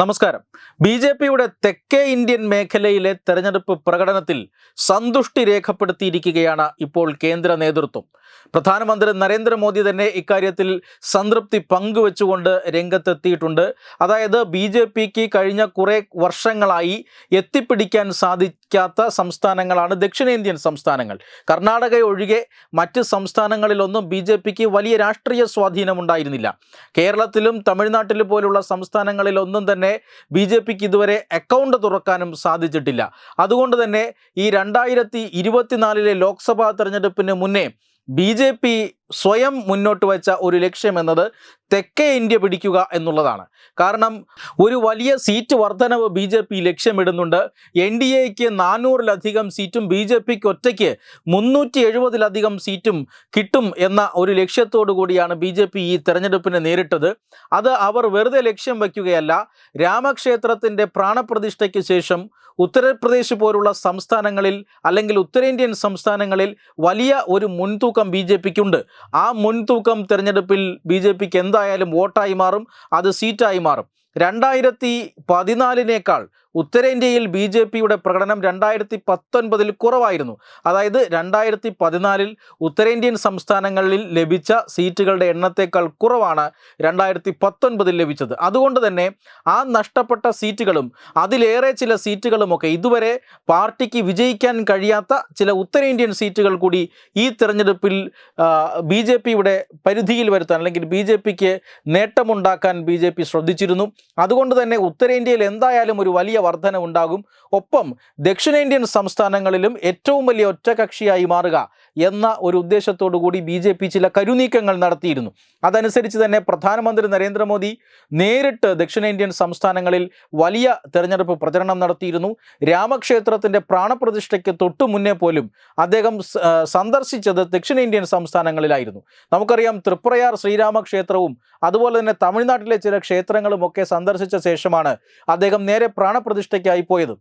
നമസ്കാരം. B J പിയുടെ തെക്കേ ഇന്ത്യൻ മേഖലയിലെ തെരഞ്ഞെടുപ്പ് പ്രകടനത്തിൽ സന്തുഷ്ടി രേഖപ്പെടുത്തിയിരിക്കുകയാണ് ഇപ്പോൾ കേന്ദ്ര നേതൃത്വം. പ്രധാനമന്ത്രി നരേന്ദ്രമോദി തന്നെ ഇക്കാര്യത്തിൽ സംതൃപ്തി പങ്കുവെച്ചുകൊണ്ട് രംഗത്തെത്തിയിട്ടുണ്ട്. അതായത് ബി ജെ പിക്ക് കഴിഞ്ഞ കുറേ വർഷങ്ങളായി എത്തിപ്പിടിക്കാൻ സാധിക്കാത്ത സംസ്ഥാനങ്ങളാണ് ദക്ഷിണേന്ത്യൻ സംസ്ഥാനങ്ങൾ. കർണാടക ഒഴികെ മറ്റ് സംസ്ഥാനങ്ങളിലൊന്നും ബി ജെ പിക്ക് വലിയ രാഷ്ട്രീയ സ്വാധീനമുണ്ടായിരുന്നില്ല കേരളത്തിലും തമിഴ്നാട്ടിലും പോലുള്ള സംസ്ഥാനങ്ങളിലൊന്നും തന്നെ ബി ജെ പിക്ക് ഇതുവരെ അക്കൗണ്ട് തുറക്കാനും സാധിച്ചിട്ടില്ല. അതുകൊണ്ട് തന്നെ ഈ രണ്ടായിരത്തി ഇരുപത്തിനാലിലെ ലോക്സഭാ തെരഞ്ഞെടുപ്പിന് മുന്നേ ബി ജെ പി സ്വയം മുന്നോട്ട് വെച്ച ഒരു ലക്ഷ്യം എന്നത് തെക്കേ ഇന്ത്യ പിടിക്കുക എന്നുള്ളതാണ്. കാരണം ഒരു വലിയ സീറ്റ് വർധനവ് ബി ജെ പി ലക്ഷ്യമിടുന്നുണ്ട്. എൻ ഡി എക്ക് നാനൂറിലധികം സീറ്റും ബി ജെ പിക്ക് ഒറ്റയ്ക്ക് മുന്നൂറ്റി എഴുപതിലധികം സീറ്റും കിട്ടും എന്ന ഒരു ലക്ഷ്യത്തോടു കൂടിയാണ് ബി ജെ പി ഈ തെരഞ്ഞെടുപ്പിനെ നേരിട്ടത്. അത് അവർ വെറുതെ ലക്ഷ്യം വയ്ക്കുകയല്ല. രാമക്ഷേത്രത്തിന്റെ പ്രാണപ്രതിഷ്ഠയ്ക്ക് ശേഷം ഉത്തർപ്രദേശ് പോലുള്ള സംസ്ഥാനങ്ങളിൽ അല്ലെങ്കിൽ ഉത്തരേന്ത്യൻ സംസ്ഥാനങ്ങളിൽ വലിയ ഒരു മുൻതൂക്കം ബി ജെ പിക്കുണ്ട്. ആ മുൻതൂക്കം തിരഞ്ഞെടുപ്പിൽ ബി ജെ പിക്ക് എന്തായാലും വോട്ടായി മാറും അത് സീറ്റായി മാറും. രണ്ടായിരത്തി പതിനാലിനേക്കാൾ ഉത്തരേന്ത്യയിൽ ബി ജെ പിയുടെ പ്രകടനം രണ്ടായിരത്തി പത്തൊൻപതിൽ കുറവായിരുന്നു. അതായത് രണ്ടായിരത്തി പതിനാലിൽ ഉത്തരേന്ത്യൻ സംസ്ഥാനങ്ങളിൽ ലഭിച്ച സീറ്റുകളുടെ എണ്ണത്തേക്കാൾ കുറവാണ് രണ്ടായിരത്തി പത്തൊൻപതിൽ ലഭിച്ചത്. അതുകൊണ്ട് തന്നെ ആ നഷ്ടപ്പെട്ട സീറ്റുകളും അതിലേറെ ചില സീറ്റുകളുമൊക്കെ ഇതുവരെ പാർട്ടിക്ക് വിജയിക്കാൻ കഴിയാത്ത ചില ഉത്തരേന്ത്യൻ സീറ്റുകൾ കൂടി ഈ തെരഞ്ഞെടുപ്പിൽ ബി ജെ പിയുടെ പരിധിയിൽ വരുത്താൻ അല്ലെങ്കിൽ ബി ജെ പിക്ക് നേട്ടമുണ്ടാക്കാൻ ബി ജെ പി ശ്രദ്ധിച്ചിരുന്നു. അതുകൊണ്ട് തന്നെ ഉത്തരേന്ത്യയിൽ എന്തായാലും ഒരു വലിയ വർധന ഉണ്ടാകും ഒപ്പം ദക്ഷിണേന്ത്യൻ സംസ്ഥാനങ്ങളിലും ഏറ്റവും വലിയ ഒറ്റകക്ഷിയായി മാറുക എന്ന ഒരു ഉദ്ദേശത്തോടു കൂടി ബി ജെ പി ചില കരുനീക്കങ്ങൾ നടത്തിയിരുന്നു. അതനുസരിച്ച് തന്നെ പ്രധാനമന്ത്രി നരേന്ദ്രമോദി നേരിട്ട് ദക്ഷിണേന്ത്യൻ സംസ്ഥാനങ്ങളിൽ വലിയ തെരഞ്ഞെടുപ്പ് പ്രചരണം നടത്തിയിരുന്നു. രാമക്ഷേത്രത്തിന്റെ പ്രാണപ്രതിഷ്ഠയ്ക്ക് തൊട്ടു മുന്നേ പോലും അദ്ദേഹം സന്ദർശിച്ചത് ദക്ഷിണേന്ത്യൻ സംസ്ഥാനങ്ങളിലായിരുന്നു. നമുക്കറിയാം തൃപ്രയാർ ശ്രീരാമക്ഷേത്രവും അതുപോലെ തന്നെ തമിഴ്നാട്ടിലെ ചില ക്ഷേത്രങ്ങളും ഒക്കെ സന്ദർശിച്ച ശേഷമാണ് അദ്ദേഹം നേരെ പ്രാണപ്രതിഷ്ഠയ്ക്കായി പോയത്.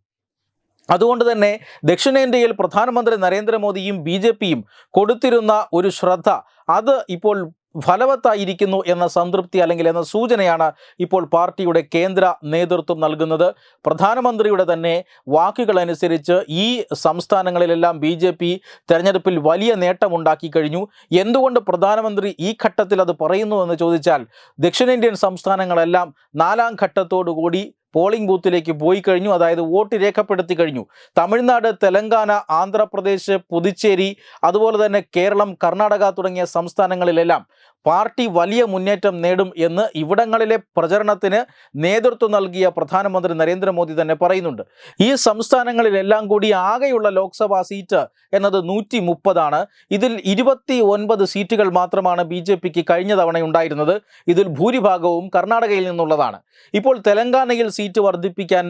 അതുകൊണ്ട് തന്നെ ദക്ഷിണേന്ത്യയിൽ പ്രധാനമന്ത്രി നരേന്ദ്രമോദിയും ബി ജെ പിയും കൊടുത്തിരുന്ന ഒരു ശ്രദ്ധ അത് ഇപ്പോൾ ഫലവത്തായിരിക്കുന്നു എന്ന സംതൃപ്തി അല്ലെങ്കിൽ എന്ന സൂചനയാണ് ഇപ്പോൾ പാർട്ടിയുടെ കേന്ദ്ര നേതൃത്വം നൽകുന്നത്. പ്രധാനമന്ത്രിയുടെ തന്നെ വാക്കുകളനുസരിച്ച് ഈ സംസ്ഥാനങ്ങളിലെല്ലാം ബി ജെ പി തെരഞ്ഞെടുപ്പിൽ വലിയ നേട്ടമുണ്ടാക്കി കഴിഞ്ഞു. എന്തുകൊണ്ട് പ്രധാനമന്ത്രി ഈ ഘട്ടത്തിൽ അത് പറയുന്നു എന്ന് ചോദിച്ചാൽ ദക്ഷിണേന്ത്യൻ സംസ്ഥാനങ്ങളെല്ലാം നാലാം ഘട്ടത്തോടു കൂടി പോളിംഗ് ബൂത്തിലേക്ക് പോയി കഴിഞ്ഞു. അതായത് വോട്ട് രേഖപ്പെടുത്തി കഴിഞ്ഞു. തമിഴ്നാട് തെലങ്കാന ആന്ധ്രാപ്രദേശ് പുതുച്ചേരി അതുപോലെ തന്നെ കേരളം കർണാടക തുടങ്ങിയ സംസ്ഥാനങ്ങളിലെല്ലാം പാർട്ടി വലിയ മുന്നേറ്റം നേടും എന്ന് ഇവിടങ്ങളിലെ പ്രചരണത്തിന് നേതൃത്വം നൽകിയ പ്രധാനമന്ത്രി നരേന്ദ്രമോദി തന്നെ പറയുന്നുണ്ട്. ഈ സംസ്ഥാനങ്ങളിലെല്ലാം കൂടി ആകെയുള്ള ലോക്സഭാ സീറ്റ് എന്നത് നൂറ്റി മുപ്പതാണ് ഇതിൽ ഇരുപത്തി ഒൻപത് സീറ്റുകൾ മാത്രമാണ് ബി ജെ പിക്ക് കഴിഞ്ഞ തവണ ഉണ്ടായിരുന്നത്. ഇതിൽ ഭൂരിഭാഗവും കർണാടകയിൽ നിന്നുള്ളതാണ്. ഇപ്പോൾ തെലങ്കാനയിൽ സീറ്റ് വർദ്ധിപ്പിക്കാൻ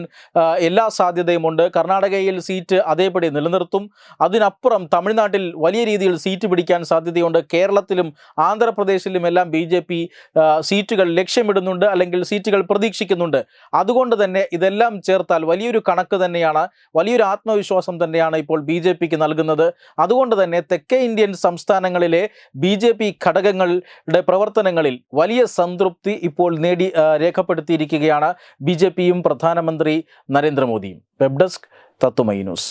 എല്ലാ സാധ്യതയുമുണ്ട്. കർണാടകയിൽ സീറ്റ് അതേപടി നിലനിർത്തും. അതിനപ്പുറം തമിഴ്നാട്ടിൽ വലിയ രീതിയിൽ സീറ്റ് പിടിക്കാൻ സാധ്യതയുണ്ട്. കേരളത്തിലും ആന്ധ്രാപ്രദേശിലും എല്ലാം ബി ജെ പി സീറ്റുകൾ ലക്ഷ്യമിടുന്നുണ്ട് അല്ലെങ്കിൽ സീറ്റുകൾ പ്രതീക്ഷിക്കുന്നുണ്ട്. അതുകൊണ്ട് തന്നെ ഇതെല്ലാം ചേർത്താൽ വലിയൊരു കണക്ക് തന്നെയാണ് വലിയൊരു ആത്മവിശ്വാസം തന്നെയാണ് ഇപ്പോൾ ബി ജെ പിക്ക് നൽകുന്നത്. അതുകൊണ്ട് തന്നെ തെക്കേ ഇന്ത്യൻ സംസ്ഥാനങ്ങളിലെ ബി ജെ പി ഘടകങ്ങളുടെ പ്രവർത്തനങ്ങളിൽ വലിയ സംതൃപ്തി ഇപ്പോൾ നേടി രേഖപ്പെടുത്തിയിരിക്കുകയാണ് ബി ജെ പിയും പ്രധാനമന്ത്രി നരേന്ദ്രമോദിയും. Web desk Tatwamayi news.